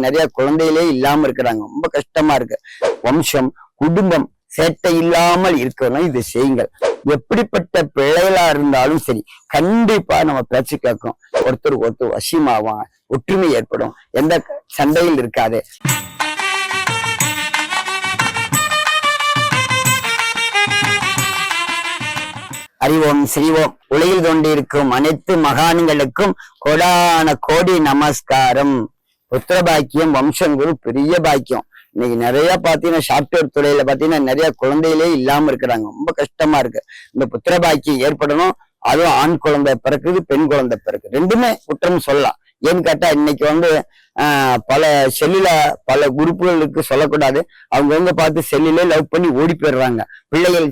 நிறைய குழந்தைகளே இல்லாம இருக்கிறாங்க. ரொம்ப கஷ்டமா இருக்கு. வம்சம் குடும்பம் சேட்டை இல்லாமல் இருக்கணும் இது செய்யுங்கள். எப்படிப்பட்ட பிள்ளைகளா இருந்தாலும் சரி கண்டிப்பா நம்ம பேச்சு கேட்கும். ஒருத்தர் ஒருத்தர் வசியமாவான் ஒற்றுமை ஏற்படும். எந்த சண்டையில் இருக்காது. அறிவோம் சிறிவோம். உலகில் கொண்டிருக்கும் அனைத்து மகான்களுக்கும் கொடான கோடி நமஸ்காரம். புத்திர பாக்கியம் வம்சங்குரு பெரிய பாக்கியம். இன்னைக்கு நிறைய பாத்தீங்கன்னா சாப்ட்வேர் துறையில பாத்தீங்கன்னா நிறைய குழந்தைகளே இல்லாம இருக்கிறாங்க. ரொம்ப கஷ்டமா இருக்கு. இந்த புத்திர பாக்கியம் ஏற்படணும். அதுவும் ஆண் குழந்தை பிறக்குது பெண் குழந்தை பிறக்குது. ரெண்டுமே குற்றம் சொல்லலாம். ஏன்னு கேட்டா இன்னைக்கு வந்து பல செல்லில பல குரூப்புகளுக்கு சொல்லக்கூடாது. அவங்கவுங்க பார்த்து செல்லிலே லவ் பண்ணி ஓடி போயிடுறாங்க. பிள்ளைகள்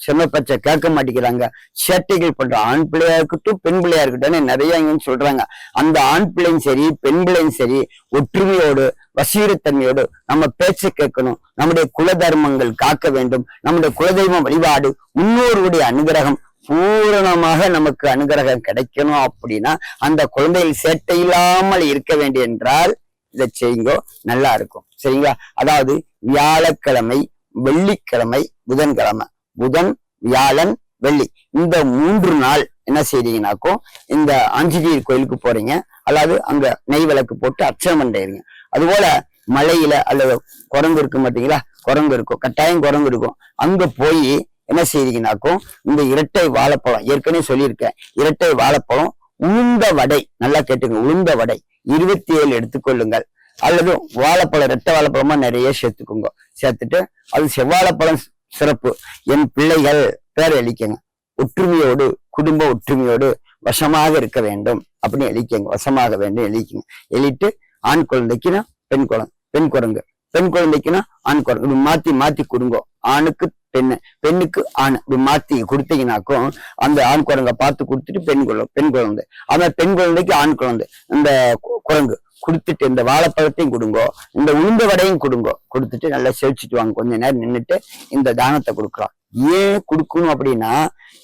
செம்ம பச்சை கேட்க மாட்டேங்கிறாங்க. சேட்டைகள் பண்ற ஆண் பிள்ளையா இருக்கட்டும் பெண் பிள்ளையா இருக்கட்டும் நிறைய இங்கன்னு சொல்றாங்க. அந்த ஆண் பிள்ளையும் சரி பெண் பிள்ளையும் சரி ஒற்றுமையோடு வசீரத்தன்மையோடு நம்ம பேச்சை கேட்கணும். நம்முடைய குல தர்மங்கள் காக்க வேண்டும். நம்முடைய குலதெய்வம் வழிபாடு முன்னோருடைய அனுகிரகம் பூரணமாக நமக்கு அனுகிரகம் கிடைக்கணும் அப்படின்னா அந்த குழந்தைகள் சேட்டை இல்லாமல் இருக்க வேண்டும் என்றால் இதை செய்யுங்கோ நல்லா இருக்கும். சரிங்களா? அதாவது வியாழக்கிழமை வெள்ளிக்கிழமை புதன்கிழமை. புதன் வியாழன் வெள்ளி. இந்த மூன்று நாள் என்ன செய்றீங்கனாக்கும் இந்த ஆஞ்சநேயர் கோயிலுக்கு போறீங்க. அதாவது அங்க நெய் விளக்கு போட்டு அர்ச்சனை பண்றீங்க. அதுபோல மலையில அல்லது குரங்கு இருக்கும் பார்த்தீங்களா குரங்கு இருக்கும். கட்டாயம் குரங்கு இருக்கும். அங்க போய் என்ன செய்றீங்கனாக்கும் இந்த இரட்டை வாழைப்பழம் ஏற்கனவே சொல்லியிருக்கேன். இரட்டை வாழைப்பழம் உளுந்த வடை நல்லா கேட்டுங்க உளுந்த வடை. இருபத்தி ஏழு எடுத்துக்கொள்ளுங்கள். அல்லது வாழைப்பழம் ரெட்டை வாழைப்பழமா நிறைய சேர்த்துக்கோங்க. சேர்த்துட்டு அது செவ்வாழைப்பழம் சிறப்பு. என் பிள்ளைகள் பேர் அளிக்கங்க ஒற்றுமையோடு குடும்ப ஒற்றுமையோடு வசமாக இருக்க வேண்டும் அப்படின்னு எழுதிக்கங்க வசமாக வேண்டும் எழுதிக்கங்க எழுதிட்டு ஆண் குழந்தைக்குன்னா பெண் குழந்தை பெண் குரங்கு. பெண் குழந்தைக்குன்னா ஆண் குரங்கு. இப்படி மாத்தி மாத்தி கொடுங்க. ஆணுக்கு பெண்ணு பெண்ணுக்கு ஆண். இப்படி மாத்தி கொடுத்தீங்கன்னாக்கும் அந்த ஆண் குரங்கை பார்த்து கொடுத்துட்டு பெண் குழந்தை பெண் குழந்தை. அவன் பெண் குழந்தைக்கு ஆண் குழந்தை. இந்த கு- குரங்கு. கொடுத்துட்டு இந்த வாழைப்பழத்தையும் கொடுங்கோ இந்த உளுந்த வடையும் கொடுங்கோ. கொடுத்துட்டு நல்லா செவிச்சிட்டு வாங்க. கொஞ்ச நேரம் நின்னுட்டு இந்த தானத்தை கொடுக்குறோம் ஏன் கொடுக்கணும் அப்படின்னா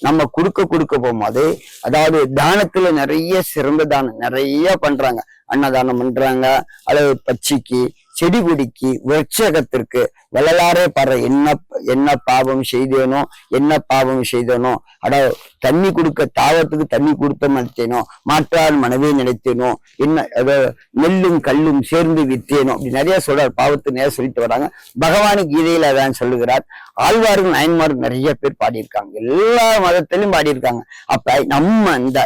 நம்ம கொடுக்க கொடுக்க போகும்போது அதாவது தானத்துல நிறைய சிறந்த தானம் நிறைய பண்றாங்க. அன்னதானம் பண்றாங்க அல்லது பச்சைக்கு செடி கொடிக்கு விருட்சகத்திற்கு வள்ளலாரே பாரு என்ன என்ன பாவம் செய்தேனோ என்ன பாவம் செய்தேனோ அட தண்ணி கொடுக்க தாவத்துக்கு தண்ணி கொடுத்த மதித்தேனோ மாற்றால் மனவே நினைத்தேனோ என்ன அதோ நெல்லும் கல்லும் சேர்ந்து வித்தேனோ அப்படி நிறைய சொல்றார் பாவத்து நேரம் சொல்லிட்டு வராங்க. பகவான் கீதையில அதான் சொல்லுகிறார். ஆழ்வார்கள் நயன்மார்கள் நிறைய பேர் பாடியிருக்காங்க. எல்லா மதத்திலும் பாடியிருக்காங்க. அப்ப நம்ம இந்த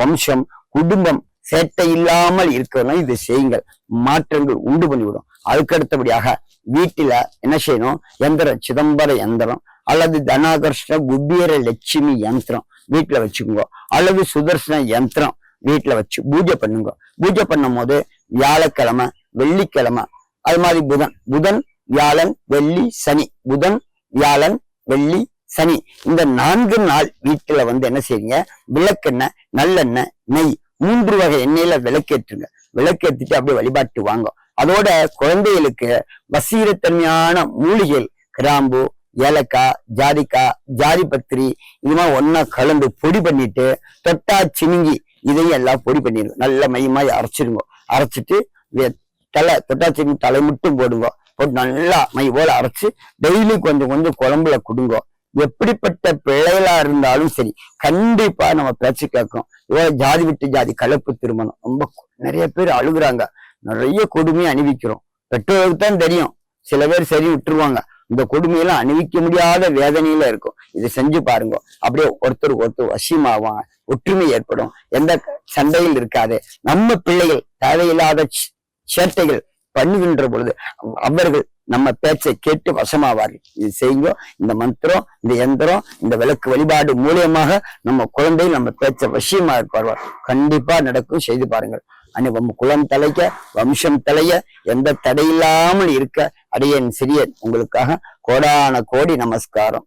வம்சம் குடும்பம் சேட்டை இல்லாமல் இருக்கணும் இது செய்யுங்கள். மாற்றங்கள் உண்டு பண்ணிவிடும். அதுக்கடுத்தபடியாக வீட்டில என்ன செய்யணும்? எந்திரம் சிதம்பர எந்திரம் அல்லது தனாகர்ஷ்ண குபீர லட்சுமி யந்திரம் வீட்டுல வச்சுக்கோங்க. அல்லது சுதர்சன யந்திரம் வீட்டுல வச்சு பூஜை பண்ணுங்க. பூஜை பண்ணும் போது வியாழக்கிழமை வெள்ளிக்கிழமை அது மாதிரி புதன். புதன் வியாழன் வெள்ளி சனி. புதன் வியாழன் வெள்ளி சனி. இந்த நான்கு நாள் வீட்டுல வந்து என்ன செய்யுங்க? விளக்கெண்ணெய் நல்லெண்ணெய் நெய் மூன்று வகை எண்ணெயில விளக்கேற்றுங்க. விளக்கேற்றிட்டு அப்படியே வழிபாட்டு வாங்க. அதோட குழந்தைகளுக்கு வசீரத்தன்மையான மூலிகைகள் கிராம்பு ஏலக்காய் ஜாதிக்காய் ஜாதி பத்திரி இது மாதிரி ஒன்னா கலந்து பொடி பண்ணிட்டு தொட்டா சினுங்கி இதையும் எல்லாம் பொடி பண்ணிடுங்க. நல்ல மையமாய் அரைச்சிருங்க அரைச்சிட்டு தலை தொட்டா சினுங்கி தலை மட்டும் போடுங்க. போட்டு நல்லா மை போல அரைச்சு டெய்லி கொஞ்சம் கொஞ்சம் குழம்புல கொடுங்க. எப்படிப்பட்ட பிள்ளைகளா இருந்தாலும் சரி கண்டிப்பா நம்ம பேச்சு கேட்கும் இவ்வளவு ஜாதி விட்டு ஜாதி கலப்பு திருமணம். ரொம்ப நிறைய பேர் அழுகுறாங்க. நிறைய கொடுமையை அணிவிக்கிறோம். பெற்றோருக்கு தான் தெரியும். சில பேர் சரி விட்டுருவாங்க. இந்த கொடுமையெல்லாம் அணிவிக்க முடியாத வேதனையில இருக்கும். இதை செஞ்சு பாருங்க. அப்படியே ஒருத்தருக்கு ஒருத்தர் வசியமாவாங்க. ஒற்றுமை ஏற்படும். எந்த சண்டையில் இருக்காது. நம்ம பிள்ளைகள் தேவையில்லாத சேட்டைகள் பண்ணுகின்ற பொழுது அவர்கள் நம்ம பேச்சை கேட்டு வசமாவார்கள் இது செய்யுங்க இந்த மந்திரம் இந்த எந்திரம் இந்த விளக்கு வழிபாடு மூலியமாக நம்ம குழந்தை நம்ம பேச்ச வசியமா இருப்பார்கள். கண்டிப்பா நடக்கும். செய்து பாருங்கள். அன்னை நம்ம குலம் தலைக்க வம்சம் தலைய எந்த தடையில்லாமல் இருக்க அடியன் சிறியன். உங்களுக்காக கோடான கோடி நமஸ்காரம்.